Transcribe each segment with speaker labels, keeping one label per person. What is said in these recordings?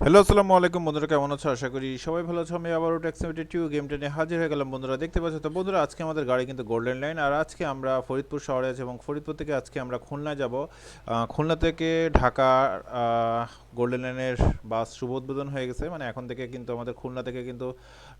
Speaker 1: Hello, আসসালামু আলাইকুম। বন্ধুরা, কেমন আছো? আশা করি সবাই ভালো আছো। আমি আবারও ট্যাক্সিমিটি টিউ গেমটা নিয়ে হাজির হয়ে গেলাম। বন্ধুরা, দেখতে পাচ্ছ তো, বন্ধুরা, আজকে আমাদের গাড়ি কিন্তু গোল্ডেন লাইন আর আজকে আমরা ফরিদপুর শহরে আছি এবং ফরিদপুর থেকে আজকে আমরা খুলনা যাব। খুলনা থেকে ঢাকা গোল্ডেন লাইনের বাস শুভ উদ্বোধন হয়ে গেছে। মানে এখন থেকে কিন্তু আমাদের খুলনা থেকে কিন্তু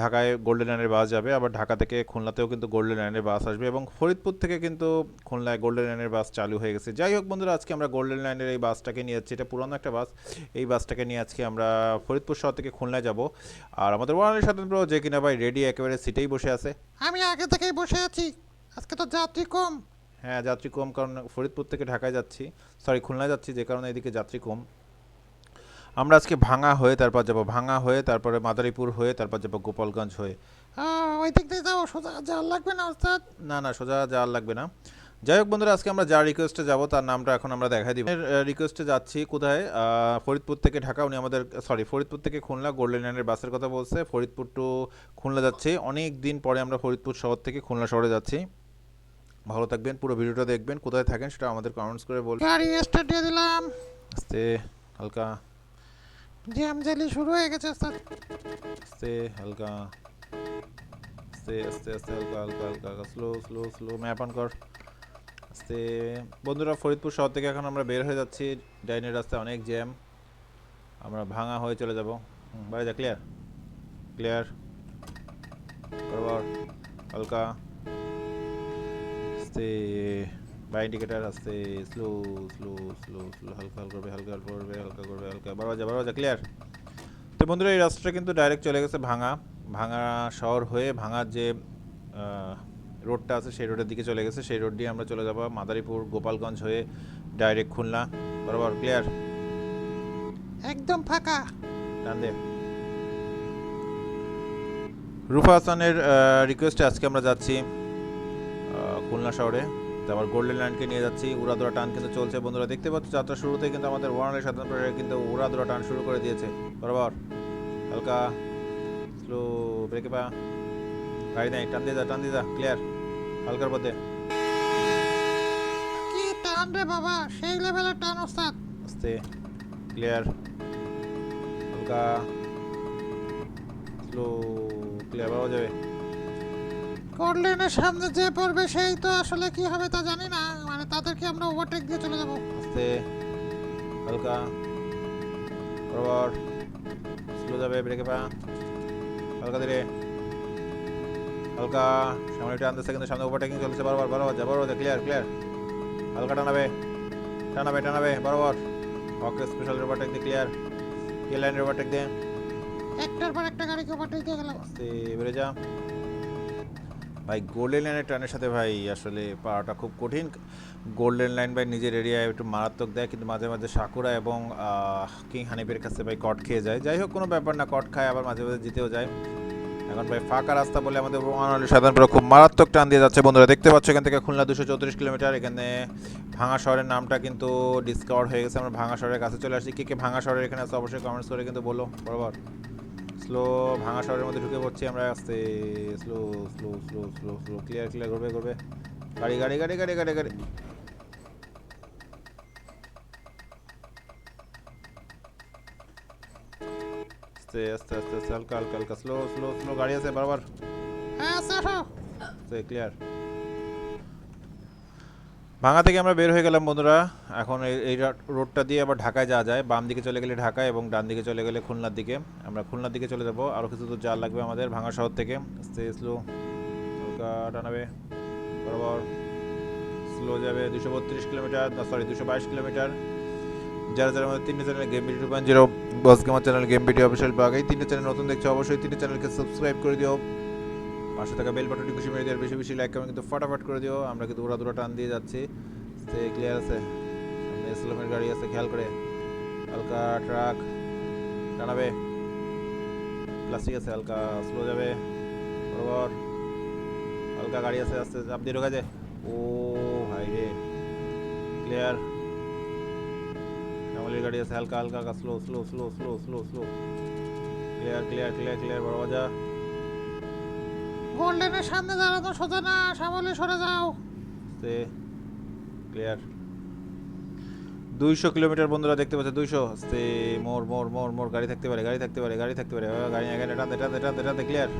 Speaker 1: ঢাকায় গোল্ডেন লাইনের বাস যাবে। আবার ঢাকা থেকে খুলনাতেও কিন্তু গোল্ডেন লাইনের বাস আসবে এবং ফরিদপুর থেকে কিন্তু খুলনায় গোল্ডেন লাইনের বাস চালু হয়ে গেছে। যাই হোক, বন্ধুরা, আজকে আমরা গোল্ডেন লাইনের এই বাসটাকে নিয়ে যাচ্ছি। এটা পুরনো একটা বাস। এই বাসটাকে নিয়ে আজকে আমরা ফরিদপুর শহর থেকে খুলনায় যাব। আর আমাদের ওয়ানের স্বাতন্ত্র যে কিনা ভাই রেডি একেবারে সিটেই বসে আছে।
Speaker 2: আমি আগে থেকেই বসে আছি। আজকে তো যাত্রী কম।
Speaker 1: হ্যাঁ যাত্রী কম কারণ ফরিদপুর থেকে ঢাকায় যাচ্ছি। সরি খুলনায় যাচ্ছি যে কারণে এদিকে যাত্রী কম। আমরা আজকে ভাঙা হয়ে তারপর যাব ভাঙা হয়ে তারপরে মাদারীপুর হয়ে তারপর যাব গোপালগঞ্জ হয়ে।
Speaker 2: ওই দিক দিয়ে যাও সোজা যাওয়ার লাগবে না ওস্তাদ?
Speaker 1: না না সোজা যাওয়ার লাগবে না। যাই হোক বন্ধুরা আজকে আমরা যার রিকোয়েস্টে যাব তার নামটা এখন আমরা দেখাই দিব। রিকোয়েস্টে যাচ্ছি কোথায়? ফরিদপুর থেকে ঢাকা। উনি আমাদের সরি ফরিদপুর থেকে খুলনা গোল্ডেন লাইনের বাসের কথা বলছে। ফরিদপুর টু খুলনা যাচ্ছে। অনেক দিন পরে আমরা ফরিদপুর শহর থেকে খুলনা শহরে যাচ্ছি। ভালো থাকবেন পুরো ভিডিওটা দেখবেন। কোথায় থাকেন সেটা আমাদের কমেন্টস করে বলবেন
Speaker 2: গাড়ি স্টার্ট দিয়ে দিলাম।
Speaker 1: আস্তে হালকা।
Speaker 2: জ্যাম জেলি শুরু হয়ে গেছে স্যার
Speaker 1: আস্তে হালকা। আস্তে আস্তে আস্তে হালকা হালকা হালকা slow slow slow map on কর। আস্তে। বন্ধুরা, ফরিদপুর শহর থেকে এখন আমরা বের হয়ে যাচ্ছি। ডাইনের রাস্তায় অনেক জ্যাম। আমরা ভাঙা হয়ে চলে যাব। বাড়ি যা ক্লিয়ার ক্লিয়ার হালকা। আস্তে। বাই ইন্ডিকেটার আস্তে। স্লো স্লো স্লো স্লো হালকা হালকা করবে, হালকা হালকা করবে হালকা করবে, হালকা। বারো যা বারো যা ক্লিয়ার তো বন্ধুরা, এই রাস্তাটা কিন্তু ডাইরেক্ট চলে গেছে ভাঙা। ভাঙা শহর হয়ে ভাঙার যে রোডটা আছে সেই রোডের দিকে চলে গেছে। সেই রোড দিয়ে আমরা চলে যাব মাদারীপুর গোপালগঞ্জ হয়ে ডাইরেক্ট খুলনা। বরাবর ক্লিয়ার
Speaker 2: একদম ফাঁকা।
Speaker 1: টান দে রুফা হাসানের রিকোয়েস্টে আজকে আমরা যাচ্ছি খুলনা শহরে। তারপর গোল্ডেন ল্যান্ডকে নিয়ে যাচ্ছি উড়াদোড়া টান কিন্তু চলছে বন্ধুরা। দেখতে পাচ্ছ যাত্রা শুরুতে কিন্তু আমাদের ওয়ানের সাধারণ কিন্তু উড়াদোড়া টান শুরু করে দিয়েছে। বরাবর হালকা স্লো ব্রেকে পা। গাড়ি নেই টান দিয়ে যা টান দিয়ে যা ক্লিয়ার হালকার মধ্যে।
Speaker 2: কি টান রে বাবা সেই লেভেলের টান ওস্তাদ।
Speaker 1: আস্তে ক্লিয়ার হালকা স্লো ক্লিয়ার পাওয়া যাবে।
Speaker 2: কোল্ডলেনের সামনে যে পড়বে সেই তো আসলে কি হবে তা জানি না মানে তাদেরকে আমরা ওভারটেক দিয়ে চলে যাব।
Speaker 1: আস্তে হালকা বরাবর স্লো যাবে ব্রেকে পা। হালকা ধীরে। হালকা সামনে একটু আনতে কিন্তু সামনে ওভারটেকিং চলছে বারবার বরাবর যা বরাবর ক্লিয়ার ক্লিয়ার হালকা টানাবে টানাবে টানাবে বরাবর। ওকে স্পেশাল ওভারটেক দিয়ে ক্লিয়ার কে লাইনের ওভারটেক দে
Speaker 2: একটার পর একটা গাড়িকে ওভারটেক দিয়ে গেলাম
Speaker 1: আস্তে বেড়ে যা। ভাই গোল্ডেন লাইনের টানের সাথে ভাই আসলে পাওয়াটা খুব কঠিন। গোল্ডেন লাইন ভাই নিজের এরিয়ায় একটু মারাত্মক দেয় কিন্তু মাঝে মাঝে সাকুরা এবং কিং হানিফের কাছে ভাই কট খেয়ে যায়। যাই হোক কোনো ব্যাপার না কট খায় আবার মাঝে মাঝে জিতেও যায়। এখন ভাই ফাঁকা রাস্তা বলে আমাদের ওয়ান সাধারণত খুব মারাত্মক টান দিয়ে যাচ্ছে। বন্ধুরা দেখতে পাচ্ছ এখান থেকে খুলনা দুশো চৌত্রিশ কিলোমিটার। এখানে ভাঙা শহরের নামটা কিন্তু ডিসকভার হয়ে গেছে। আমরা ভাঙা শহরের কাছে চলে আসছি। কে কে ভাঙা শহরের এখানে আছে অবশ্যই কমেন্টস করে কিন্তু বলো। বরাবর। স্লো ভাঙা শহরের মধ্যে ঢুকে পড়ছি আমরা। আস্তে slow slow slow slow slow clear clear করবে করবে গাড়ি গাড়ি গাড়ি গাড়ি গাড়ি গাড়ি। আস্তে আস্তে আস্তে আস্তে হালকা হালকা হালকা স্লো স্লো স্লো গাড়ি আছে বরাবর
Speaker 2: হ্যাঁ
Speaker 1: ক্লিয়ার ভাঙা থেকে আমরা বের হয়ে গেলাম বন্ধুরা। এখন এই রোডটা দিয়ে আবার ঢাকায় যাওয়া যায়। বাম দিকে চলে গেলে ঢাকা এবং ডান দিকে চলে গেলে খুলনার দিকে। আমরা খুলনার দিকে চলে যাব। আরও কিছু দূর যাওয়া লাগবে আমাদের ভাঙা শহর থেকে। আস্তে স্লো হালকা টানাবে। বরাবর স্লো যাবে। দুশো বত্রিশ কিলোমিটার সরি দুশো বাইশ কিলোমিটার। যারা যারা আমাদের তিনটে channel game video two point zero boss gamer channel game video official blog এই তিনটে চ্যানেল নতুন দেখছ, অবশ্যই তিনটে চ্যানেলকে সাবস্ক্রাইব করে দিও। পাশে থাকা বেল বাটনটি খুশি মেরে দেওয়ার বেশি বেশি লাইক কমেন্ট কিন্তু ফটাফট করে দিও। আমরা কিন্তু উড়া দুরা টান দিয়ে যাচ্ছি। সে ক্লিয়ার আছে? ইসলামের গাড়ি আছে, খেয়াল করে। হালকা ট্রাক টানাবে। প্লাস্টিক আছে, হালকা স্লো যাবে। বরাবর। হালকা গাড়ি আছে, আস্তে চাপ দিয়ে ঢোকা যায়। ও, ভাই রে। ক্লিয়ার শ্যামলির গাড়ি আছে হালকা হালকা slow slow slow slow slow slow clear clear clear clear বরাবর যা
Speaker 2: গোল্ডেনের সামনে দাঁড়ানো সোজা না সামলে সরে যাও।
Speaker 1: সে ক্লিয়ার দুইশো কিলোমিটার বন্ধুরা দেখতে পাচ্ছে দুইশো। আস্তে মোর মোর মোর মোর গাড়ি থাকতে পারে গাড়ি থাকতে পারে গাড়ি থাকতে পারে। গাড়ি এখানে টানতে টানতে টানতে টানতে ক্লিয়ার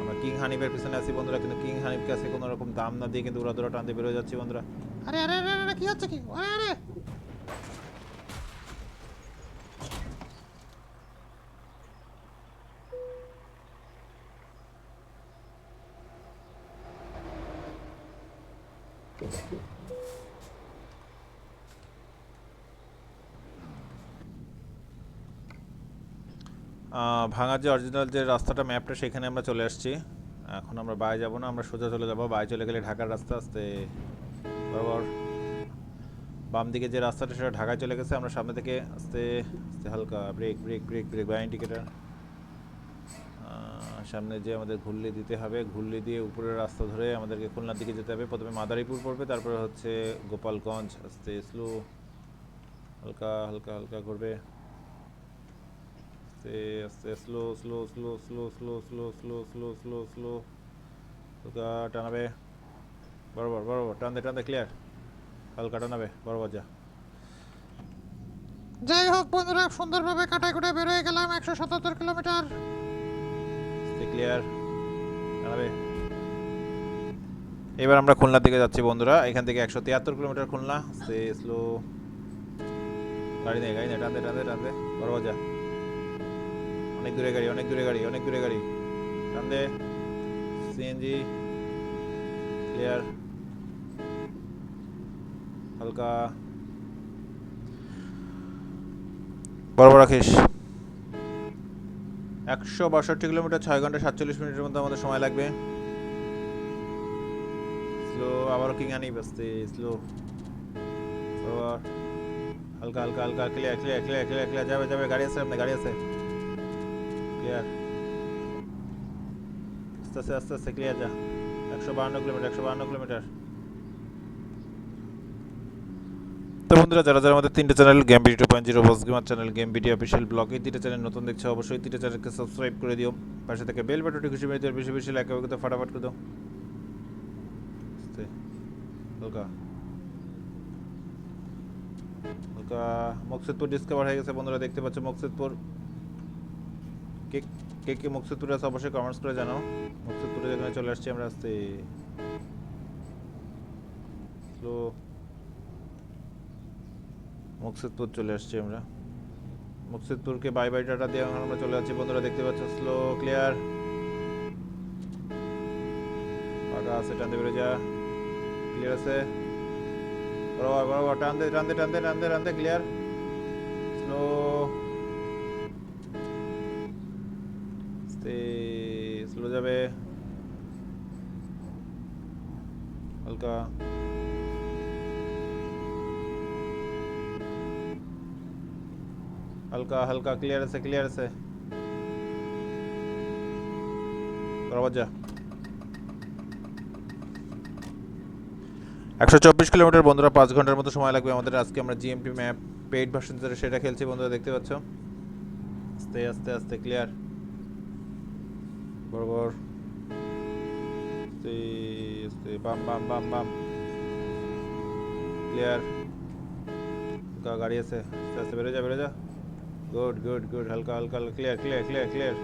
Speaker 1: আমরা কিং হানিফের পিছনে আছি বন্ধুরা কিন্তু কিং হানিফকে আজকে কোনো রকম দাম না দিয়ে কিন্তু উড়া দুরা টানতে বেরোয় যাচ্ছি বন্ধুরা।
Speaker 2: আরে আরে আরে আরে কি হচ্ছে কি? আরে আরে!
Speaker 1: ভাঙার যে অরিজিনাল যে রাস্তাটা ম্যাপটা সেখানে আমরা চলে আসছি। এখন আমরা বাই যাব না, আমরা সোজা চলে যাব। বাই চলে গেলে ঢাকার রাস্তা আস্তে বরাবর বাম দিকে যে রাস্তাটা, সেটা ঢাকায় চলে গেছে। আমরা সামনে থেকে আস্তে আস্তে হালকা brake brake brake brake by indicator সামনে যে আমাদের ঘুরলি দিতে হবে ঘুরলি দিয়ে উপরের রাস্তা ধরে আমাদেরকে খুলনার দিকে যেতে হবে। প্রথমে মাদারীপুর পড়বে, তারপরে হচ্ছে গোপালগঞ্জ, আস্তে স্লো, হালকা হালকা হালকা ঘুরবে আস্তে আস্তে, slow slow slow slow slow slow slow slow slow slow. হালকা টানাবে। বরাবর বরাবর টানতে টানতে ক্লিয়ার হালকা টানাবে বরাবর যা।
Speaker 2: যাই হোক বন্ধুরা, সুন্দরভাবে কাটায় কুটায় বের হয়ে গেলাম একশো সাতাত্তর কিলোমিটার।
Speaker 1: ক্লিয়ার টানাবে এবার আমরা খুলনার দিকে যাচ্ছি, বন্ধুরা। এখান থেকে একশো তিয়াত্তর কিলোমিটার খুলনা। আস্তে স্লো গাড়ি নেই গাড়ি নেই। টানতে টানতে টানতে। বরাবর যা অনেক দূরে গাড়ি, অনেক দূরে গাড়ি, অনেক দূরে গাড়ি। টানতে। সিএনজি। ক্লিয়ার হালকা। বরাবর রাখিস একশো বাষট্টি কিলোমিটার, ছয় ঘণ্টা সাতচল্লিশ মিনিটের মধ্যে আমাদের সময় লাগবে। স্লো আবারও কিং আনি বাসতে স্লো হালকা হালকা হালকা clear clear clear clear clear যাবে যাবে, গাড়ি আছে আপনার, গাড়ি আছে। ক্লিয়ার আস্তে আস্তে আস্তে আস্তে ক্লিয়ার যা। একশো বাহান্ন কিলোমিটার, একশো বাহান্ন কিলোমিটার। তো বন্ধুরা, যারা যারা আমাদের তিনটে channel game video two point zero boss gamer channel game video official blog এই তিনটে চ্যানেল নতুন দেখছ অবশ্যই তিনটে চ্যানেলকে সাবস্ক্রাইব করে দিও। পাশে থেকে বেল বাটনটি খুশি মেরে দিও বেশি বেশি লাইক হবে তো ফাটাফাট করে দাও। হালকা মকসুদপুর ডিসকভার হয়ে গেছে বন্ধুরা, দেখতে পাচ্ছ মকসুদপুর। কে কে কে মকসুদপুর আছে অবশ্যই কমেন্টস করে জানাও। মকসুদপুরে যেখানে চলে আসছি আমরা, আসতে। মুকসিদপুর চলে আসছি আমরা। মুকসিদপুরকে বাই বাই টাটা দিয়ে আমরা চলে যাচ্ছি বন্ধুরা, দেখতে পাচ্ছ স্লো ক্লিয়ার ফাঁকা আছে, টানতে বেরো যা ক্লিয়ার আছে বরাবর বরাবর টানতে টানতে টানতে টানতে টানতে ক্লিয়ার স্লো স্লো যাবে। হালকা। হালকা হালকা ক্লিয়ার আছে ক্লিয়ার আছে। একশো চব্বিশ কিলোমিটার, বন্ধুরা পাঁচ ঘণ্টার মতো সময় লাগবে আমাদের। আজকে আমরা জিএমপি ম্যাপ পেইড ভার্সন সেটা খেলছি, বন্ধুরা, দেখতে পাচ্ছ? আস্তে আস্তে আস্তে ক্লিয়ার বরাবর বাম বাম বাম বাম। ক্লিয়ার গাড়ি আছে। আস্তে আস্তে বেরো যা বেরো যা। গুড গুড গুড হালকা হালকা ক্লিয়ার ক্লিয়ার ক্লিয়ার ক্লিয়ার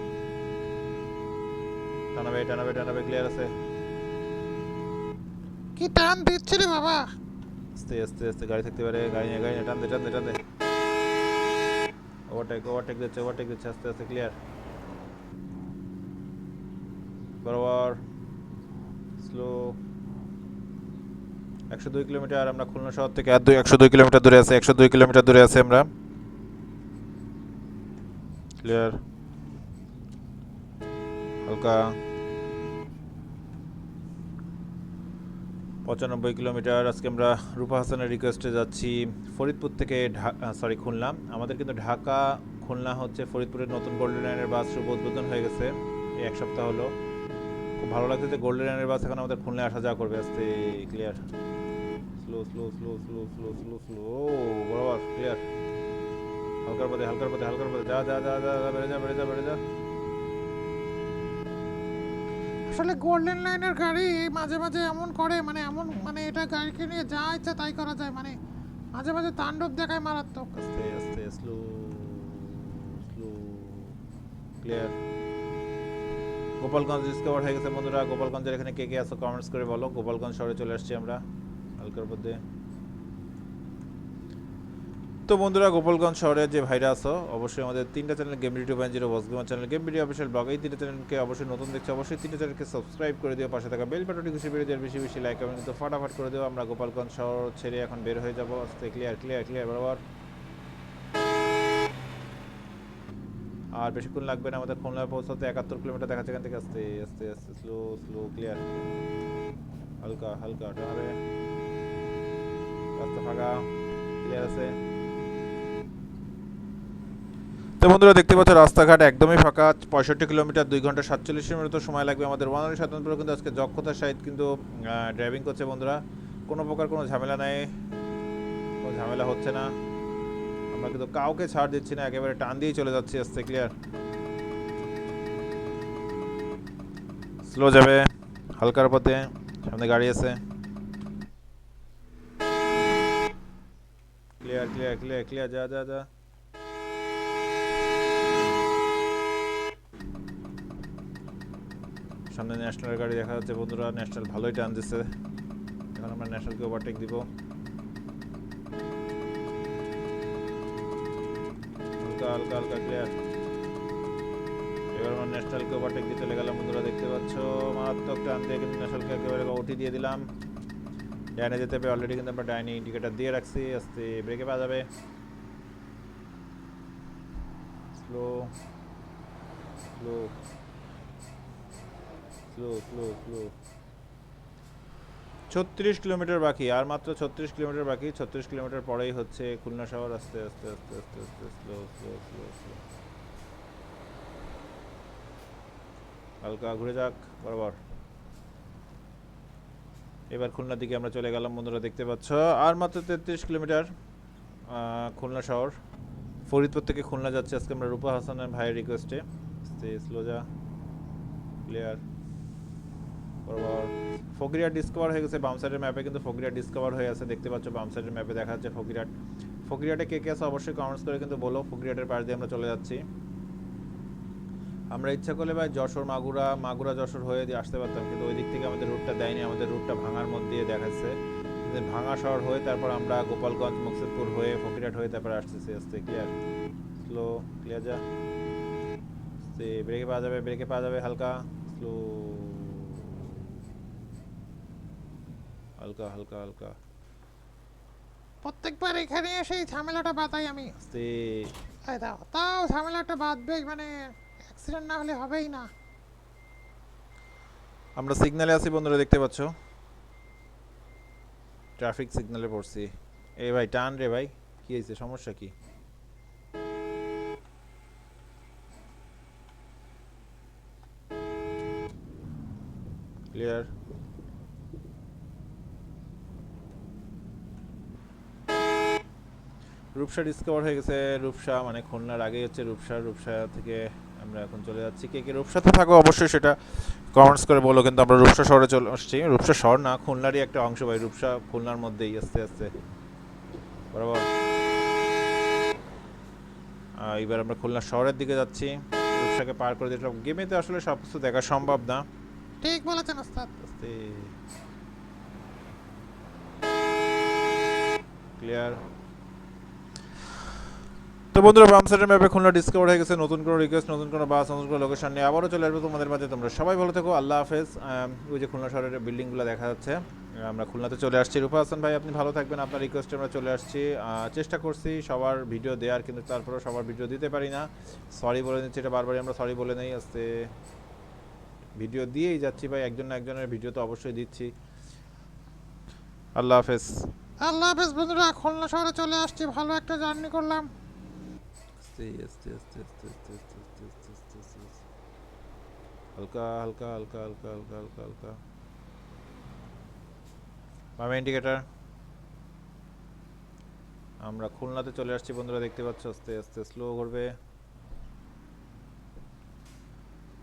Speaker 1: টানাবে টানাবে টানাবে ক্লিয়ার আছে।
Speaker 2: কি টান দিচ্ছে রে বাবা?
Speaker 1: আস্তে আস্তে আস্তে গাড়ি থাকতে পারে। গাড়ি নিয়ে গাড়ি নিয়ে টানতে টানতে টানতে। ওভারটেক ওভারটেক দিচ্ছে ওভারটেক দিচ্ছে আস্তে আস্তে ক্লিয়ার বরাবর। স্লো একশো দুই কিলোমিটার আমরা খুলনা শহর থেকে আর দুই একশো দুই কিলোমিটার দূরে আছে একশো দুই কিলোমিটার দূরে আছে আমরা। ক্লিয়ার হালকা। পঁচানব্বই কিলোমিটার। আজকে আমরা রূপা হাসানের রিকোয়েস্টে যাচ্ছি ফরিদপুর থেকে সরি খুলনা। আমাদের কিন্তু ঢাকা, খুলনা হচ্ছে ফরিদপুরের নতুন গোল্ডেন লাইনের বাস শুভ উদ্বোধন হয়ে গেছে। এই এক সপ্তাহ হলো। খুব ভালো লাগছে যে গোল্ডেন লাইনের বাস এখন আমাদের খুলনায় আসা যাওয়া করবে। আস্তে clear slow slow slow slow slow slow slow বরাবর ক্লিয়ার হালকার পথে হালকার পথে হালকার পথে। যা যা যা যা বেড়ে যা বেড়ে যা বেড়ে যা।
Speaker 2: আসলে গোল্ডেন লাইনের গাড়ি মাঝে মাঝে এমন করে মানে এমন মানে এটা গাড়িকে নিয়ে যা ইচ্ছা তাই করা যায় মানে মাঝে মাঝে তাণ্ডব দেখায় মারাত্মক।
Speaker 1: আস্তে আস্তে slow slow clear Gopalganj discover হয়ে গেছে বন্ধুরা। গোপালগঞ্জের এখানে কে কে আছো কমেন্টস করে বলো। গোপালগঞ্জ শহরে চলে আসছি আমরা হালকার মধ্যে তো বন্ধুরা, গোপালগঞ্জ শহরে যে ভাইরা অবশ্যই আমাদের তিনটা channel game video point zero, boss gamer channel game video official blog এই তিনটা চ্যানেলকে অবশ্যই নতুন দেখছ, অবশ্যই তিনটা চ্যানেলকে সাবস্ক্রাইব করে দিও, পাশে থাকা বেল বাটনটি ঘুষে বেরিয়ে দেওয়ার বেশি বেশি লাইক এবং কিন্তু ফাটাফাট করে দিও, আমরা গোপালগঞ্জ শহর ছেড়ে এখন বের হয়ে যাব, আস্তে ক্লিয়ার ক্লিয়ার ক্লিয়ার বরাবর। আর বেশিক্ষণ লাগবে না, আমাদের খুলনা পৌঁছাতে একাত্তর কিলোমিটার দেখাচ্ছে এখান থেকে, আস্তে আস্তে আস্তে স্লো স্লো ক্লিয়ার হালকা হালকা রাস্তা ফাঁকা ক্লিয়ার আছে। তো বন্ধুরা দেখতে পাচ্ছ, রাস্তাঘাট একদমই ফাঁকা, পঁয়ষট্টি কিলোমিটার, দুই ঘণ্টা সাতচল্লিশ মিনিট সময় লাগবে আমাদের। ওয়ানারি স্বাতন্ত্র কিন্তু আজকে দক্ষতার সহিত কিন্তু ড্রাইভিং করছে বন্ধুরা। কোনো প্রকার কোনো ঝামেলা নেই, কোনো ঝামেলা হচ্ছে না। আমরা কিন্তু কাউকে ছাড় দিচ্ছি না, একেবারে টান দিয়ে চলে যাচ্ছি, আস্তে ক্লিয়ার স্লো যাবে, হালকার পথে, সামনে গাড়ি আছে। ক্লিয়ার ক্লিয়ার ক্লিয়ার ক্লিয়ার যা যা যা। সামনে ন্যাশনাল গাড়ি দেখা যাচ্ছে। বন্ধুরা, ন্যাশনাল ভালোই টান দিচ্ছে এখন আমরা ন্যাশনালকে ওভারটেক দিব। হালকা হালকা হালকা ক্লিয়ার এবার আমরা ন্যাশনালকে ওভারটেক দিয়ে চলে গেলাম, বন্ধুরা, দেখতে পাচ্ছ? মারাত্মক টান দিয়ে কিন্তু ন্যাশনালকে একেবারে ওটি দিয়ে দিলাম। ডাইনে যেতে হবে অলরেডি কিন্তু আমরা ডাইনে ইন্ডিকেটার দিয়ে রাখছি। আস্তে ব্রেকে পাওয়া যাবে। Slow slow slow slow slow ছত্রিশ কিলোমিটার বাকি, আর মাত্র ছত্রিশ কিলোমিটার বাকি, ছত্রিশ কিলোমিটার পরেই হচ্ছে খুলনা শহর, আস্তে আস্তে আস্তে আস্তে আস্তে স্লো স্লো স্লো স্লো হালকা, ঘুরে যাক, বরাবর। এবার খুলনার দিকে আমরা চলে গেলাম, বন্ধুরা দেখতে পাচ্ছ। আর মাত্র তেত্রিশ কিলোমিটার খুলনা শহর। ফরিদপুর থেকে খুলনা যাচ্ছে, আজকে আমরা রূপা হাসানের ভাইয়ের রিকোয়েস্টে স্লো যা ক্লিয়ার বরাবর ফকিরহাট ডিসকভার হয়ে গেছে বাম সাইডের ম্যাপে কিন্তু ফকিরহাট ডিসকভার হয়ে আছে। দেখতে পাচ্ছ বাম সাইডের ম্যাপে দেখা যাচ্ছে ফকিরহাট ফকিরহাটে কে কে আছে অবশ্যই কমেন্টস করে কিন্তু বলো। ফকিরহাটের পাশ দিয়ে আমরা চলে যাচ্ছি। আমরা ইচ্ছা করলে ভাই যশোর, মাগুরা মাগুরা, যশোর হয়ে দিয়ে আসতে পারতাম, কিন্তু ওই দিক থেকে আমাদের রুটটা দেয়নি। আমাদের রুটটা ভাঙার মধ্যে দেখাচ্ছে। ভাঙা শহর হয়ে তারপর আমরা গোপালগঞ্জ, মুকসিদপুর হয়ে ফকিরহাট হয়ে তারপর আসতেছি আস্তে ক্লিয়ার স্লো ক্লিয়ার যা? ব্রেকে পাওয়া যাবে ব্রেকে পাওয়া যাবে হালকা। স্লো হালকা হালকা হালকা।
Speaker 2: প্রত্যেকবার এখানে এসে ঝামেলাটা বাতাই আমি।
Speaker 1: আস্তে।
Speaker 2: এই দাও তাও ঝামেলাটা বাঁধবে মানে অ্যাক্সিডেন্ট না হলে হবেই না।
Speaker 1: আমরা সিগন্যালে আছি বন্ধুরা দেখতে পাচ্ছ? ট্রাফিক সিগন্যালে পড়ছি। এ ভাই টান রে ভাই কি হয়েছে সমস্যা কি? ক্লিয়ার রূপসা ডিসকভার হয়ে গেছে। রূপসা মানে খুলনার আগে হচ্ছে রূপসা। রূপসা থেকে আমরা এখন চলে যাচ্ছি। কে কে রূপসাতে থাকো অবশ্যই সেটা কমেন্টস করে বলো। কিন্তু আমরা রূপসা শহরে চলে আসছি। রূপসা শহর না খুলনারই একটা অংশ ভাই। রূপসা খুলনার মধ্যেই আস্তে আস্তে। বরাবর। এবার আমরা খুলনা শহরের দিকে যাচ্ছি। রূপসাকে পার করে দিলাম। গেমে তো আসলে সব কিছু দেখা সম্ভব না।
Speaker 2: ঠিক বলেছেন ওস্তাদ।
Speaker 1: আস্তে। ক্লিয়ার তো বন্ধুরা বাম সাইডের ম্যাপে খুলনা ডিসকভার হয়ে গেছে। নতুন কোনো রিকোয়েস্ট নতুন কোনো বাস নতুন কোনো লোকেশন নিয়ে আবারও চলে আসবে তোমাদের মাঝে। তোমরা সবাই ভালো থেকো, আল্লাহ হাফেজ। ওই যে খুলনা শহরের বিল্ডিংগুলো দেখা যাচ্ছে। আমরা খুলনাতে চলে আসছি। রূপা হাসান ভাই, আপনি ভালো থাকবেন। আপনার রিকোয়েস্টে আমরা চলে আসছি। চেষ্টা করছি সবার ভিডিও দেওয়ার কিন্তু তারপরেও সবার ভিডিও দিতে পারি না। সরি বলে নিচ্ছি এটা বারবারই আমরা সরি বলে নেই। আসতে ভিডিও দিয়েই যাচ্ছি ভাই। একজন না একজনের ভিডিও তো অবশ্যই দিচ্ছি। আল্লাহ হাফেজ।
Speaker 2: আল্লাহ হাফেজ বন্ধুরা, খুলনা শহরে চলে আসছি। ভালো একটা জার্নি করলাম।
Speaker 1: হালকা হালকা হালকা হালকা হালকা হালকা হালকা। পাবে ইন্ডিকেটার আমরা খুলনাতে চলে আসছি, বন্ধুরা, দেখতে পাচ্ছ? আস্তে আস্তে স্লো করবে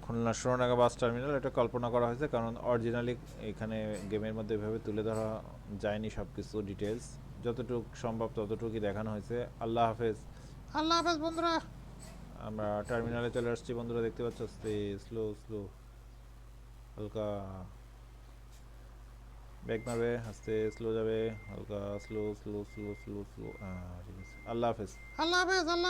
Speaker 1: খুলনা সোনাডাঙ্গা বাস টার্মিনাল, এটা কল্পনা করা হয়েছে, কারণ অরিজিনালি এখানে গেমের মধ্যে এভাবে তুলে ধরা যায়নি সব কিছু ডিটেলস যতটুক সম্ভব ততটুকুই দেখানো হয়েছে। আল্লাহ হাফেজ।
Speaker 2: আল্লাহ হাফেজ বন্ধুরা।
Speaker 1: আমরা টার্মিনালে চলে আসছি বন্ধুরা দেখতে পাচ্ছ? স্লো স্লো হালকা ব্যাক মারবে আস্তে স্লো যাবে হালকা slow slow slow slow slow ঠিক আছে। আল্লাহ হাফেজ।
Speaker 2: আল্লাহ হাফেজ আল্লাহ